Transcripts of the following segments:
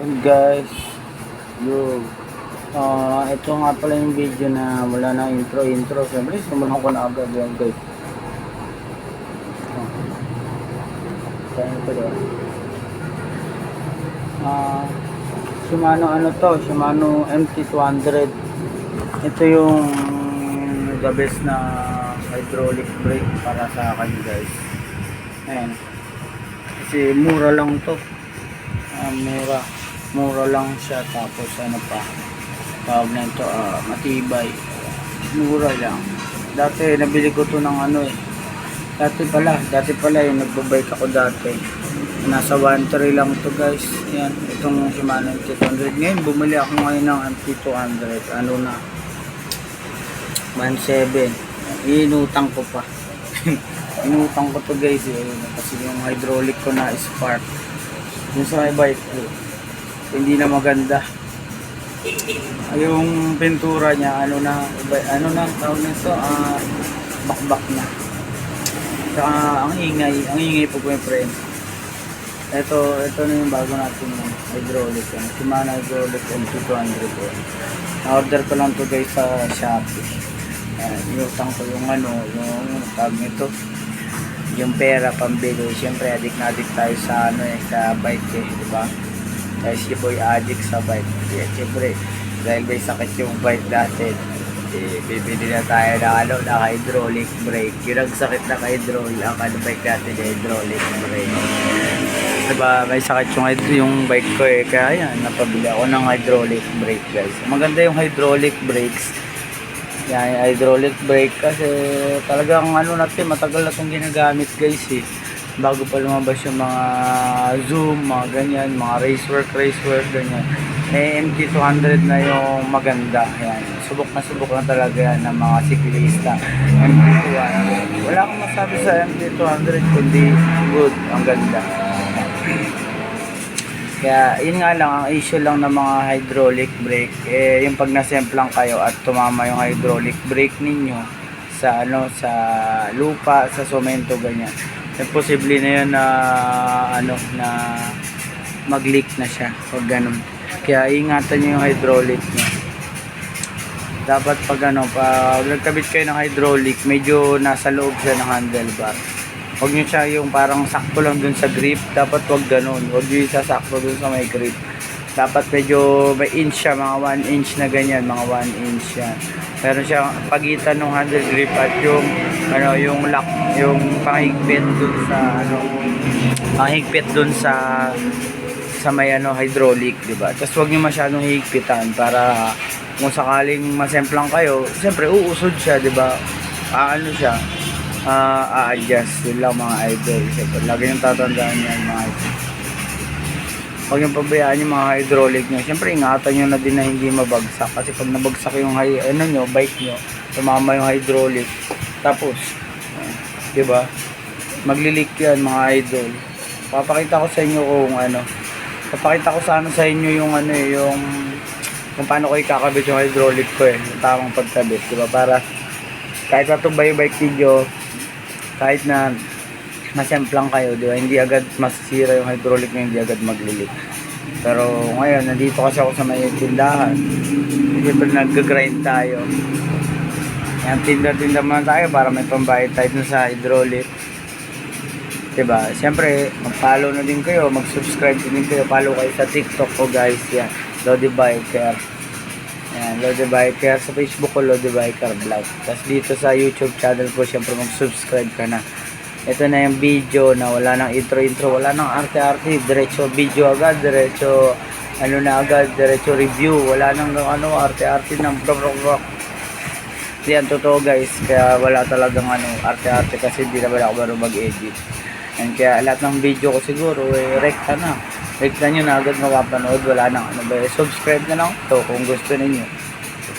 Yun guys, yung ah ito nga pala yung video na wala na intro intro. Siyempre, simulan ko na agad yan guys. Oh. Saan ito doon? Ah, Shimano ano to? Shimano MT200. Ito yung the best na hydraulic brake para sa akin guys. Ayan. Kasi mura lang to. Ah, mura mura lang siya tapos ano pa tawag na ito ah, matibay. Mura lang. Dati nabili ko to ng ano eh. Dati pala dati pala yung nagbabike ako dati. Nasa 1.3 lang to guys. Yan itong Shimano MT200 ngayon bumili ako ngayon ng MT200 ano na? 1.7 inutang ko pa. Inutang ko to guys eh, kasi yung hydraulic ko na spark. Yung sa may bike ko hindi na maganda. Yung pintura niya ano na ano na tawag nito? Ah bakbak na. Saka ang ingay ang ingay po yung friend ito ito na yung bago natin yung hydraulic. Yung Shimano hydraulic MT200 po. Order ko lang to guys sa Shopee. Uh, inutang ko yung ano yung tawag nito. Yung pera pambili. Syempre addict na addict tayo sa ano eh sa bike eh di ba dahil si boy addict sa bike. Yeah, syempre dahil may sakit yung bike natin eh, bibili na tayo ng ano na hydraulic brake. Yun ang sakit ng hydraulic ang ano bike natin hydraulic brake. Diba may sakit yung, yung bike ko eh. Kaya yan napabili ako ng hydraulic brake guys. Maganda yung hydraulic brakes. Yan, hydraulic brake kasi talagang ano natin, matagal na itong ginagamit guys eh. Bago pa lumabas yung mga zoom, mga ganyan, mga racework, racework, ganyan. Eh, MT200 na yung maganda. Yan. Subok na subok na talaga yan ng mga siklista. MT200. Wala akong masabi sa MT200 kundi good, ang ganda. Kaya yun nga lang, ang issue lang ng mga hydraulic brake, eh, yung pag nasemplang kayo at tumama yung hydraulic brake ninyo sa ano sa lupa, sa somento ganyan. Eh, posible na yun na ano na mag-leak na siya pag ganun. Kaya ingatan niyo yung hydraulic niyo. Dapat pag ano, pag nagkabit kayo ng hydraulic, medyo nasa loob siya ng handlebar. Huwag nyo siya yung parang sakto lang dun sa grip. Dapat wag ganun. Huwag nyo isasakto dun sa may grip. Dapat medyo may inch siya, mga 1 inch na ganyan, mga 1 inch yan. Meron siya pagitan ng handle grip at yung ano, yung lock, yung panghigpit dun sa ano, panghigpit dun sa sa may ano hydraulic, 'di ba? Tapos wag niyo masyadong higpitan para kung sakaling masemplang kayo, siyempre uusod siya, 'di ba? Aano siya, ah a-adjust yun lang mga idol Siyempre, lagi yung tatandaan yan mga idol huwag yung pabayaan yung mga hydraulic nyo siyempre ingatan nyo na din na hindi mabagsak. Kasi pag nabagsak yung ano nyo, bike nyo tumama yung hydraulic tapos uh, di ba? Maglilik yan mga idol. Papakita ko sa inyo kung ano. Papakita ko sana sa inyo yung ano eh yung kung paano ko ikakabit yung hydraulic ko eh yung tamang pagkabit di ba? Para kahit matumbay yung bike video kahit na masemplang kayo, di ba? Hindi agad masisira yung hydraulic na hindi agad maglilik. Pero ngayon, nandito kasi ako sa may tindahan. Siyempre nag-grind tayo. Yan, tinda-tinda muna tayo para may pambayad tayo sa hydraulic. Diba? Siyempre, mag-follow na din kayo, mag-subscribe din kayo, follow kayo sa TikTok ko guys. Yan, Lodi Biker. Yan, Lodi Biker. Sa Facebook ko, Lodi Biker Vlog. Tapos dito sa YouTube channel ko, siyempre mag-subscribe ka na. Ito na yung video na wala nang intro-intro, wala nang arte-arte, diretso video agad, diretso ano na agad, diretso review, wala nang ano, arte-arte ng bro bro bro. Yan, totoo guys, kaya wala talagang ano, arte-arte kasi hindi naman ako marunong mag-edit. And kaya lahat ng video ko siguro, eh, rekta na. Rekta nyo na agad mapapanood, wala nang ano ba, eh, subscribe na lang to kung gusto ninyo.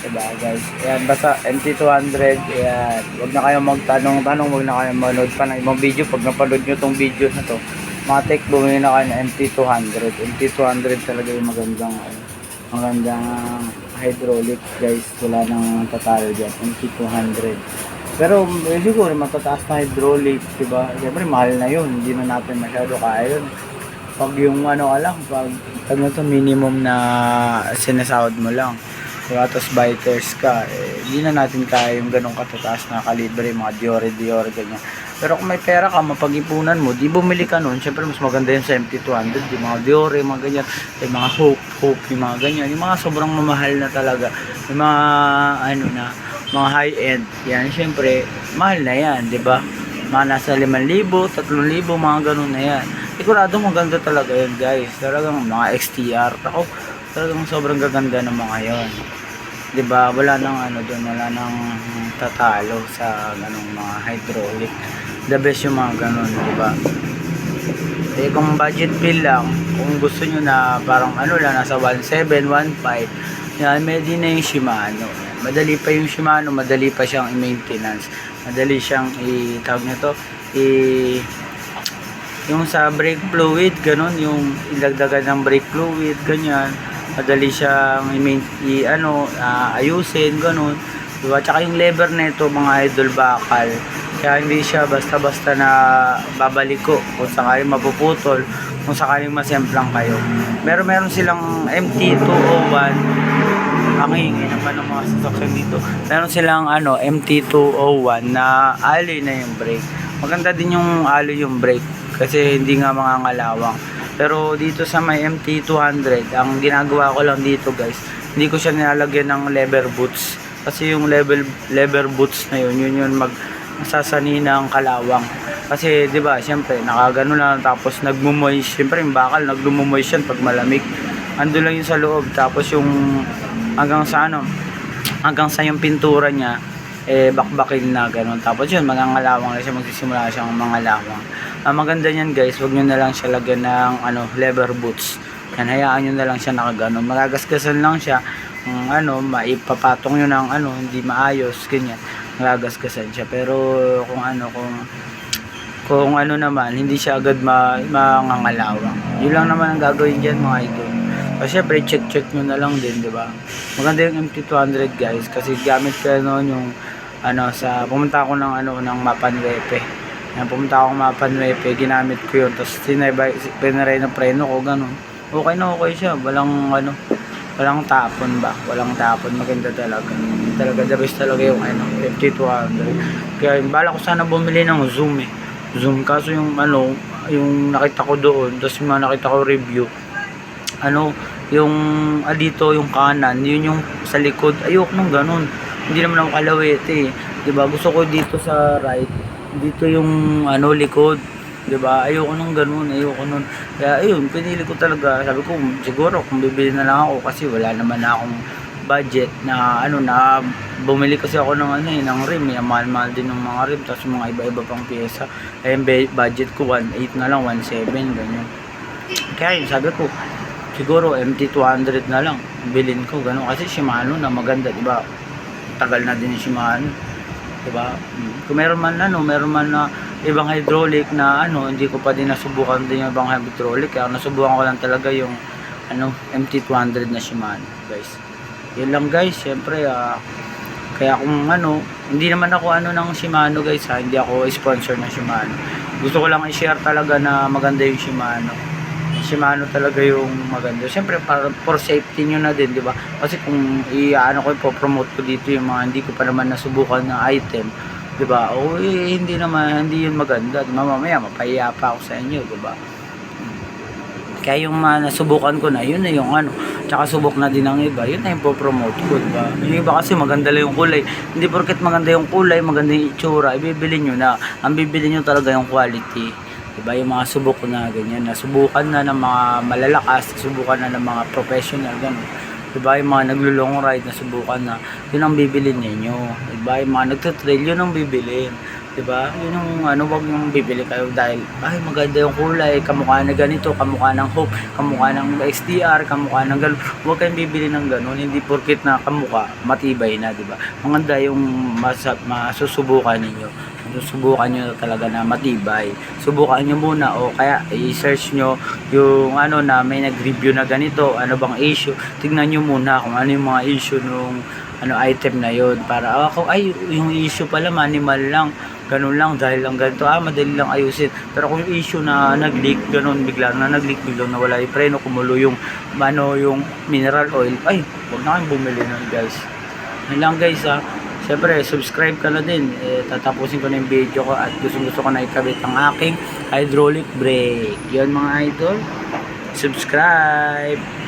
Diba guys? Ayan, basta MT200, ayan. Huwag na kayo magtanong-tanong, huwag na kayo manood pa ng ibang video. Pag napanood nyo tong video na to, matik bumili na kayo ng MT200. MT200 talaga yung magandang, ano, magandang hydraulic guys. Wala nang tatalo dyan. MT200. Pero eh, siguro matataas na hydraulic, diba? Siyempre mahal na yun. Hindi na natin masyado kaya yun. pag yung ano ka lang, pag, pag ano to, minimum na sinasahod mo lang. Diba? Tapos biters ka, eh, di na natin kaya yung ganong katataas na kalibre, mga Diore, Diore, ganyan. Pero kung may pera ka, mapag-ipunan mo, di bumili ka nun, syempre mas maganda yung sa MT200, yung mga Diore, mga ganyan, yung mga Hope, Hope, yung mga ganyan, yung mga sobrang mamahal na talaga, yung mga, ano na, mga high-end, yan, syempre, mahal na yan, di ba? Mga nasa 5,000, 3,000, mga ganun na yan. Sigurado maganda talaga yan, guys. Talagang mga XTR. Ako, talagang sobrang gaganda ng mga yon. 'Di ba? Wala nang ano doon, wala nang tatalo sa ganung mga hydraulic. The best yung mga ganun, 'di ba? Eh kung budget bill lang, kung gusto nyo na parang ano lang, nasa 1.7, 1.5, yan, medyo na yung Shimano. Madali pa yung Shimano, madali pa siyang i-maintenance. Madali siyang i-tawag na to, i yung sa brake fluid, ganun, yung ilagdagan ng brake fluid, ganyan. Madali siyang i, ano, ah, ayusin, ganun. Diba? Tsaka yung lever nito, mga idol bakal. Kaya hindi siya basta-basta na babalik ko kung sakaling mapuputol, kung sakaling masemplang kayo. Meron meron silang MT201 ang hingi naman ng mga sasakyan dito. Meron silang ano, MT201 na alloy na yung brake. Maganda din yung alloy yung brake kasi hindi nga mga ngalawang. Pero dito sa may MT200, ang ginagawa ko lang dito guys, hindi ko siya nilalagyan ng leather boots. Kasi yung level leather boots na yun, yun yun mag sasani ng kalawang. Kasi 'di ba, syempre nakagano lang tapos nagmumoist, syempre yung bakal naglumumoist yan pag malamig. Ando lang yun sa loob tapos yung hanggang sa ano, hanggang sa yung pintura niya eh bakbakin na ganun. Tapos yun, mangangalawang na siya, magsisimula siyang mangalawang. Ang maganda niyan guys, wag niyo na lang siya lagyan ng ano, leather boots. Yan, hayaan niyo na lang siya nakaganon. Magagasgasan lang siya. Kung ano, maipapatong niyo ng ano, hindi maayos, ganyan. Magagasgasan siya. Pero kung ano, kung kung ano naman, hindi siya agad ma mangangalawang. Yun lang naman ang gagawin diyan mga idol. So, syempre, check-check nyo na lang din, di ba? Maganda yung MT200, guys, kasi gamit ko noon yung, ano, sa, pumunta ako ng, ano, ng Mapanwepe. Yan, pumunta ako ng Mapanwepe, ginamit ko yun, tapos sinabay, pinaray na preno ko, ganun. Okay na okay siya, walang, ano, walang tapon ba? Walang tapon, maganda talaga. Talaga, the best talaga yung, ano, MT200. Kaya, bala ko sana bumili ng Zoom, eh. Zoom, kaso yung, ano, yung nakita ko doon, tapos yung nakita ko review, ano, yung ah, dito yung kanan, yun yung sa likod. Ayok nung ganun. Hindi naman ako kalawete eh. 'Di ba? Gusto ko dito sa right. Dito yung ano likod. 'Di ba? Ayoko nung ganun, ayoko nun. Kaya ayun, pinili ko talaga. Sabi ko, siguro kung bibili na lang ako kasi wala naman na akong budget na ano na bumili kasi ako ng ano eh, ng rim eh. Mahal-mahal din ng mga rim tapos mga iba-iba pang pyesa. Eh, budget ko 1.8 na lang, 1.7 ganyan. Kaya yun, sabi ko, siguro MT200 na lang bilhin ko ganun kasi Shimano na maganda di ba tagal na din Shimano di ba Mm. kung meron man ano meron man na ibang hydraulic na ano hindi ko pa din nasubukan din yung ibang hydraulic kaya nasubukan ko lang talaga yung ano MT200 na Shimano guys. Yun lang guys syempre ah, kaya kung ano hindi naman ako ano ng Shimano guys ha hindi ako sponsor ng Shimano. Gusto ko lang i-share talaga na maganda yung Shimano Shimano talaga yung maganda. Siyempre, para for safety nyo na din, di ba? Kasi kung i-ano ko, po-promote ko dito yung mga hindi ko pa naman nasubukan na item, di ba? O eh, hindi naman, hindi yun maganda. Di ba? Mamaya, mapahiya pa ako sa inyo, di ba? Kaya yung mga nasubukan ko na, yun na yung ano. Tsaka subok na din ng iba, yun na yung po-promote ko, di ba? Yung iba kasi maganda lang yung kulay. Hindi porket maganda yung kulay, maganda yung itsura, ibibili nyo na. Ang bibili nyo talaga yung quality. Diba yung mga subok na ganyan, nasubukan na ng mga malalakas, subukan na ng mga professional, gano'n. Diba yung mga naglo-long ride, nasubukan na, yun ang bibilin ninyo. Diba yung mga nagtutrail, yun ang bibilin. Diba? Yun yung ano, wag yung bibili kayo dahil, ay maganda yung kulay, kamukha na ganito, kamukha ng Hope, kamukha ng XDR, kamukha ng gano'n. Huwag kayong bibili ng gano'n, hindi porkit na kamukha, matibay na, diba? Maganda yung masa, masusubukan ninyo subukan nyo talaga na matibay. Subukan nyo muna o kaya i-search nyo yung ano na may nag-review na ganito, ano bang issue. Tignan nyo muna kung ano yung mga issue nung ano item na yon para ako ay yung issue pala manimal lang. Ganun lang dahil lang ganito ah madali lang ayusin. Pero kung yung issue na nag-leak ganun bigla na nag-leak biglang nawala yung preno kumulo yung ano yung mineral oil ay huwag na kayong bumili nun guys. Yun lang guys ah Siyempre, subscribe ka na din. Eh, tatapusin ko na yung video ko at gusto gusto ko na ikabit ang aking hydraulic brake. Yun mga idol. Subscribe.